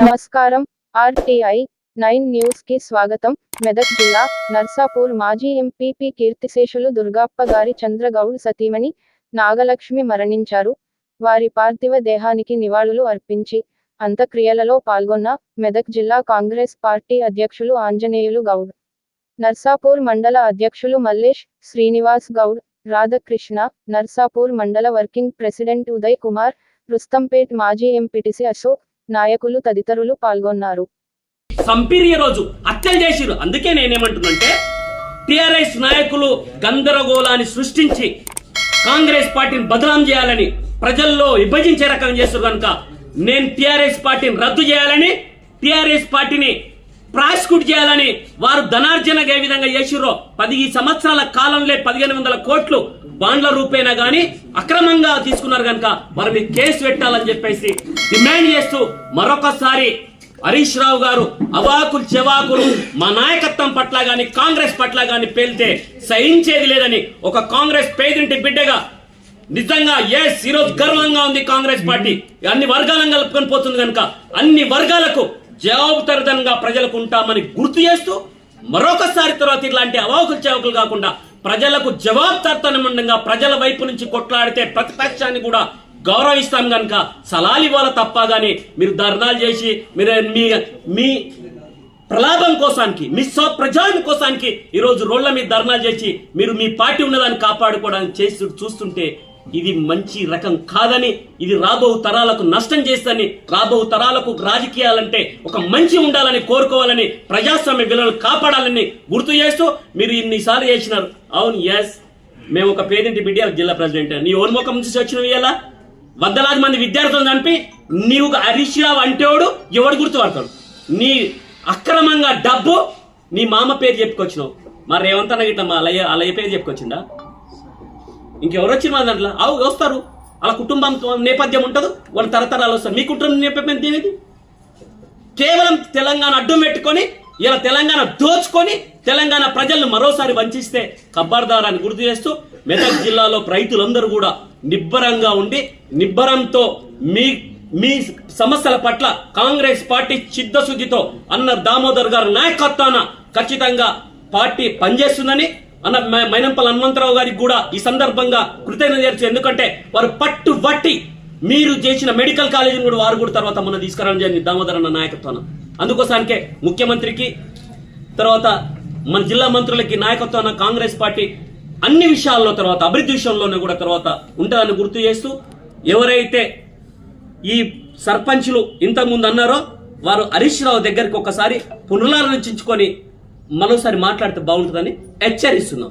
నమస్కారం. RTI nine న్యూస్కి స్వాగతం. మెదక్ జిల్లా నర్సాపూర్ మాజీ ఎంపీపీ కీర్తిశేషులు దుర్గాప్ప గారి చంద్రగౌడ్ సతీమణి నాగలక్ష్మి మరణించారు. వారి పార్థివ దేహానికి నివాళులు అర్పించి అంత్యక్రియలలో పాల్గొన్న మెదక్ జిల్లా కాంగ్రెస్ పార్టీ అధ్యక్షులు ఆంజనేయులు గౌడ్. నర్సాపూర్ మండల అధ్యక్షులు మల్లేష్ శ్రీనివాస్ గౌడ్. రాధకృష్ణ నర్సాపూర్ మండల వర్కింగ్ ప్రెసిడెంట్ ఉదయ్ కుమార్. రుస్తంపేట్ మాజీ ఎంపీటీసీ అశోక్. నాయకులు తదితరులు పాల్గొన్నారు. సంపిరియ రోజు హత్యలు చేసిరు అందుకే నేనేమంటున్నంటే టిఆర్ఎస్ నాయకులు గందరగోళాన్ని సృష్టించి కాంగ్రెస్ పార్టీని బదనాం చేయాలని ప్రజల్లో విభజించే రకం చేస్తారు కనుక నేను టిఆర్ఎస్ పార్టీని రద్దు చేయాలని టిఆర్ఎస్ పార్టీని ప్రాసిక్యూట్ చేయాలని వారు ధనార్జనగా ఏ విధంగా చేసిర్రో పది సంవత్సరాల కాలంలో పదిహేను వందల కోట్లు బాండ్ల రూపేనా గాని అక్రమంగా తీసుకున్నారు కనుక వారి మీద కేసు పెట్టాలని చెప్పేసి డిమాండ్ చేస్తూ మరొకసారి హరీష్ రావు గారు అవాకులు చెవాకులు మా నాయకత్వం పట్ల గాని కాంగ్రెస్ పట్ల గాని పేలితే సహించేది లేదని ఒక కాంగ్రెస్ పేదింటి బిడ్డగా నిజంగా ఎస్ ఈరోజు గర్వంగా ఉంది కాంగ్రెస్ పార్టీ. అన్ని వర్గాలను కలుపుకొని పోతుంది కనుక అన్ని వర్గాలకు జవాబుదారితనంగా ప్రజలకు ఉంటామని గుర్తు చేస్తూ మరొకసారి తర్వాత ఇలాంటి అవాకులు చెవకులు కాకుండా ప్రజలకు జవాబుదారితనంగా ప్రజల వైపు నుంచి కొట్లాడితే ప్రతిపక్షాన్ని కూడా గౌరవిస్తాం కనుక సలాలి వాళ్ళ తప్ప కానీ మీరు ధర్నాలు చేసి మీరు మీ మీ ప్రలాభం కోసానికి మీ స్వప్రజాని కోసానికి ఈరోజు రోజు రోడ్ల మీద ధర్నాలు చేసి మీరు మీ పార్టీ ఉన్నదాన్ని కాపాడుకోవడానికి చేసి చూస్తుంటే ఇది మంచి రకం కాదని ఇది రాబో తరాలకు నష్టం చేస్తని రాబో తరాలకు రాజకీయాలంటే ఒక మంచి ఉండాలని కోరుకోవాలని ప్రజాస్వామ్య విలువలు కాపాడాలని గుర్తు చేస్తూ మీరు ఇన్నిసార్లు చేసినారు. అవును ఎస్ మేము ఒక పేదింటి బిడ్డ జిల్లా ప్రెసిడెంట్. నీ ఓన్ ముఖం నుంచి వచ్చినవి ఎలా? వందలాది మంది విద్యార్థులను చంపి నీవు హరీష్రావు అంటేవాడు ఎవడు గుర్తుపడతాడు? నీ అక్రమంగా డబ్బు నీ మామ పేరు చెప్పుకొచ్చినావు. మరి రేవంతన అన్న గిట్ల మా అలయ్య అలయ్య పేరు చెప్పుకొచ్చిందా ఇంకెవరు వచ్చిన మా దాంట్లో? అవు వస్తారు. అలా కుటుంబం నేపథ్యం ఉంటుంది. వాళ్ళ తరతరాలు వస్తారు. మీ కుటుంబం నేపథ్యం ఏమిటి కేవలం తెలంగాణ అడ్డం పెట్టుకొని ఇలా తెలంగాణ దోచుకొని తెలంగాణ ప్రజలను మరోసారి వంచిస్తే కబ్బర్దారాన్ని గుర్తు చేస్తూ మెదక్ జిల్లాలో రైతులందరూ కూడా నిబ్బరంగా ఉండి నిబ్బరంతో మీ మీ సమస్యల పట్ల కాంగ్రెస్ పార్టీ చిత్తశుద్ధితో అన్న దామోదర్ గారి నాయకత్వాన ఖచ్చితంగా పార్టీ పనిచేస్తుందని అన్న మైనంపల్లి హనుమంతరావు గారికి కూడా ఈ సందర్భంగా కృతజ్ఞత ఎందుకంటే వారు పట్టు వట్టి మీరు చేసిన మెడికల్ కాలేజీని కూడా వారు కూడా తర్వాత మొన్న తీసుకురావడం జరిగింది దామోదర్ అన్న నాయకత్వాన. అందుకోసానికే ముఖ్యమంత్రికి తర్వాత మన జిల్లా మంత్రులకి నాయకత్వాన కాంగ్రెస్ పార్టీ అన్ని విషయాల్లో తర్వాత అభివృద్ధి విషయంలోనే కూడా తర్వాత ఉంటుందని గుర్తు చేస్తూ ఎవరైతే ఈ సర్పంచులు ఇంతకుముందు అన్నారో వారు హరీష్ రావు దగ్గరికి ఒకసారి పునరాలోచించుకొని మరోసారి మాట్లాడితే బాగుంటుందని హెచ్చరిస్తున్నాం.